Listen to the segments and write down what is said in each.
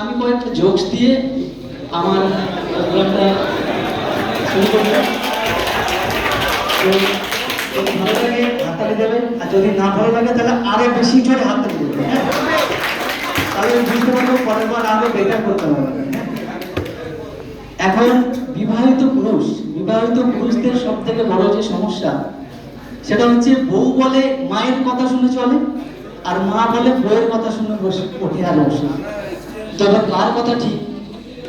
আমি কয়েকটা জোকস দিয়ে আমার প্রোগ্রামটা শুরু করব। ভালো লাগে, হাততালি দেবেন, আর যদি না ভালো লাগে, তাহলে আরও বেশি জোরে হাততালি দেবেন হ্যাঁ? তাহলে বুঝতে পারব পরের বার আরও বেটার করতে হ্যাঁ? এখন বিবাহিত পুরুষ, বিবাহিত পুরুষদের সব থেকে বড় যে সমস্যা, সেটা হচ্ছে বউ বলে মায়ের কথা শুনে চলে, আর মা বলে বউয়ের কথা শুনে বসে ওঠে আর বসে তবে কার কথা ঠিক,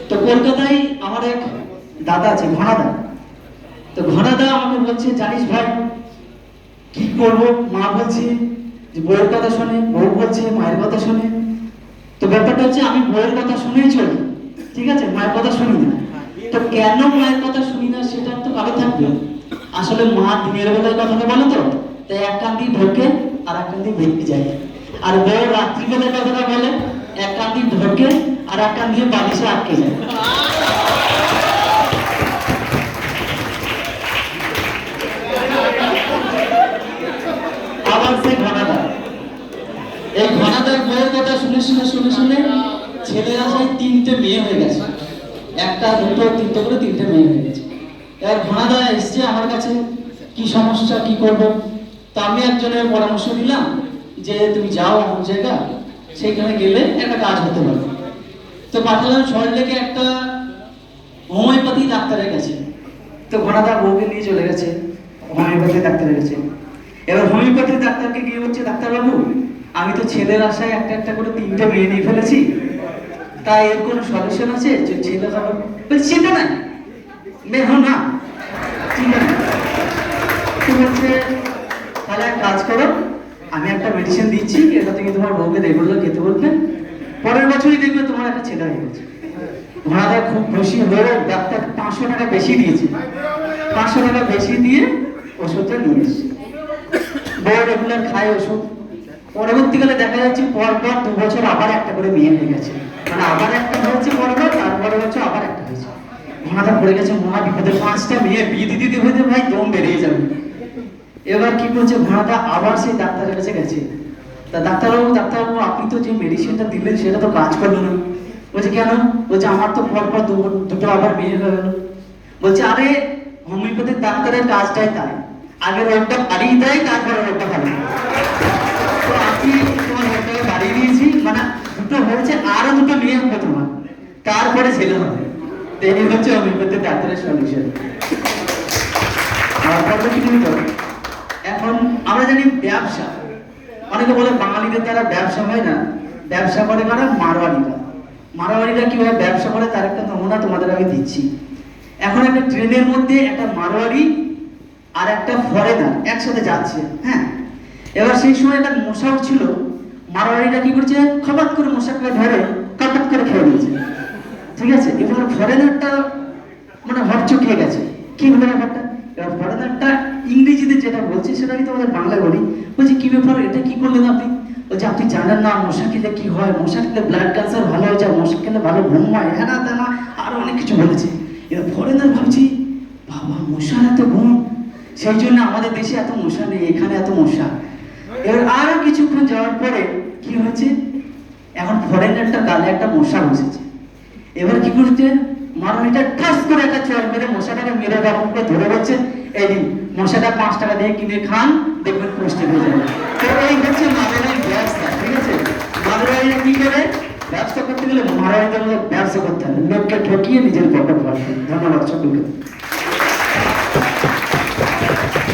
তো কলকাতায় আমার এক দাদা আছে, ঘনাদা। তো ঘনাদা আমাকে বলছে, জানিস ভাই, কি করব? মা বলছে যে, বউয়ের কথা শোনে। বউ বলছে, মায়ের কথা শোনে। তো ব্যাপারটা হচ্ছে, আমি বউয়ের কথা শুনেই চলি। ঠিক আছে? মায়ের কথা শুনি না। তো কেন মায়ের কথা শুনি না, সেটা তো কাবে থাকবে। আসলে মা দিনের বেলায় কথাটা বলে তো, তাই এক কান ঢোকে আর এক কান দিয়ে যায়। আর বউ রাত্রিবেলায় কথাটা বলে এক কান দিয়ে ঢোকে আর এক কান দিয়ে বালিশে আটকে যায়। এই ঘনাদার বউয়ের কথা শুনে শুনে শুনে শুনে ছেলেরা সেই তিনটে মেয়ে হয়ে গেছে। একটা, দুটো, তিনটে করে তিনটে মেয়ে হয়ে গেছে। এবার ঘনাদা এসছে আমার কাছে, কি সমস্যা, কি করব? তা আমি একজনের পরামর্শ দিলাম যে, তুমি যাও এমন জায়গা সেইখানে গেলে একটা কাজ হতে পারে। তো পাঠালাম সল্টলেকে একটা হোমিওপ্যাথি ডাক্তারের কাছে। তো ঘনাদা বউকে নিয়ে চলে গেছে, হোমিওপ্যাথি ডাক্তারের কাছে। এবার হোমিওপ্যাথি ডাক্তারকে গিয়ে বলছে, ডাক্তারবাবু, আমি তো ছেলের আশায় একটা একটা করে তিনটে মেয়ে নিয়ে ফেলেছি। তাই এর কোনো সলিউশন আছে যে ছেলে বলছি চিন্তা নাই। মেয়ে হো, না। চিন্তা নাই। বলছে, তাহলে এক কাজ করো আমি একটা মেডিসিন দিচ্ছি, এটা তুমি তোমার বউকে রেগুলার খেতে বলবে পরের বছরই দেখবে তোমার একটা ছেলে হয়ে গেছে। ঘোড়াটা খুব খুশি হয়ে ডাক্তার পাঁচশো টাকা বেশি দিয়েছে। পাঁচশো টাকা বেশি দিয়ে ওষুধটা নিয়ে এসছে। বউ রেগুলার খায় ওষুধ। পরবর্তীকালে দেখা যাচ্ছে পরপর দু বছর আবার একটা করে মেয়ে হয়ে গেছে। মানে আবার একটা হয়েছে পরপর তারপরে বছর আবার একটা হয়েছে। ঘোড়াটা পড়ে গেছে মহা বিপদে। পাঁচটা মেয়ে বিয়ে দিদি দিতে হইতে ভাই, দম বেরিয়ে যাবে। এবার কি করছে ঘোড়াটা আবার সেই ডাক্তারের কাছে গেছে। তা ডাক্তারবাবু ডাক্তারবাবু, আপনি তো যে মেডিসিনটা দিলেন, সেটা তো কাজ করল না। বলছে, কেন? বলছে, আমার তো পর পর দুটো আবার বিয়ে হয়ে গেল। বলছে, আরে হোমিওপ্যাথিক ডাক্তারের কাজটাই তাই। আগে রোগটা বাড়িয়ে দেয়, তারপরে রোগটা ভালো আপনি তোমার রোগটাকে বাড়িয়ে দিয়েছি মানে দুটো হয়েছে আরও দুটো বিয়ে হবে তোমার। তারপরে ছেলে হবে। এই হচ্ছে হোমিওপ্যাথিক ডাক্তারের সলিউশন পরবর্তী কিন্তু আমরা জানি ব্যবসা। অনেকে বলে বাঙালিদের দ্বারা ব্যবসা হয় না। ব্যবসা করে কারা? মারোয়ারিরা মারোয়ারিরা কীভাবে ব্যবসা করে তার একটা নমুনা তোমাদের আমি দিচ্ছি। এখন একটা ট্রেনের মধ্যে একটা মারোয়ারি আর একটা ফরেনার একসাথে যাচ্ছে হ্যাঁ? এবার সেই সময় একটা মশা ছিল। মারোয়ারিটা কি করছে? খপাত করে মশাকে ধরে কাপাত করে খেয়ে নিয়েছে। ঠিক আছে? এবার ফরেনারটা মানে হরচকিয়ে গেছে। কি হলো ব্যাপারটা? এবার ফরেনারটা ইংরেজিতে যেটা বলছে সেটা তোমাদের বাংলায় বলি। বলছি, কি ব্যাপার? এটা কি করলেন আপনি? বলছে, আপনি জানেন না, মশা খেলে কি হয়? মশা খেলে ব্লাড ক্যান্সার ভালো হয়ে যায়, মশা খেলে ভালো ঘুম হয় হ্যানা তেনা, আরও অনেক কিছু বলেছে। এবার ফরেনার ভাবছি, বাবা, মশার এত ঘুম। সেই জন্য আমাদের দেশে এত মশা নেই, এখানে এত মশা। এবার আরও কিছুক্ষণ যাওয়ার পরে কি হয়েছে? এখন ফরেনারটা গালে একটা মশা বসেছে। এবার কি করছে মারণিটা ঠাস করে একটা চেয়ার মেরে মশাটাকে মেরে বাবুকে ধরে বলছে, এই দিন মশাটা পাঁচ টাকা দিয়ে কিনে খান, দেখবেন পুষ্টি হয়ে যাবে। তো এই হচ্ছে মাদুরাই ব্যবসা, ঠিক আছে? মাদুরাই কি করে? ব্যবসা করতে গেলে মহারাজের মতো ব্যবসা করতে হবে। লোককে ঠকিয়ে নিজের পকেট ধন্যবাদ সকলকে।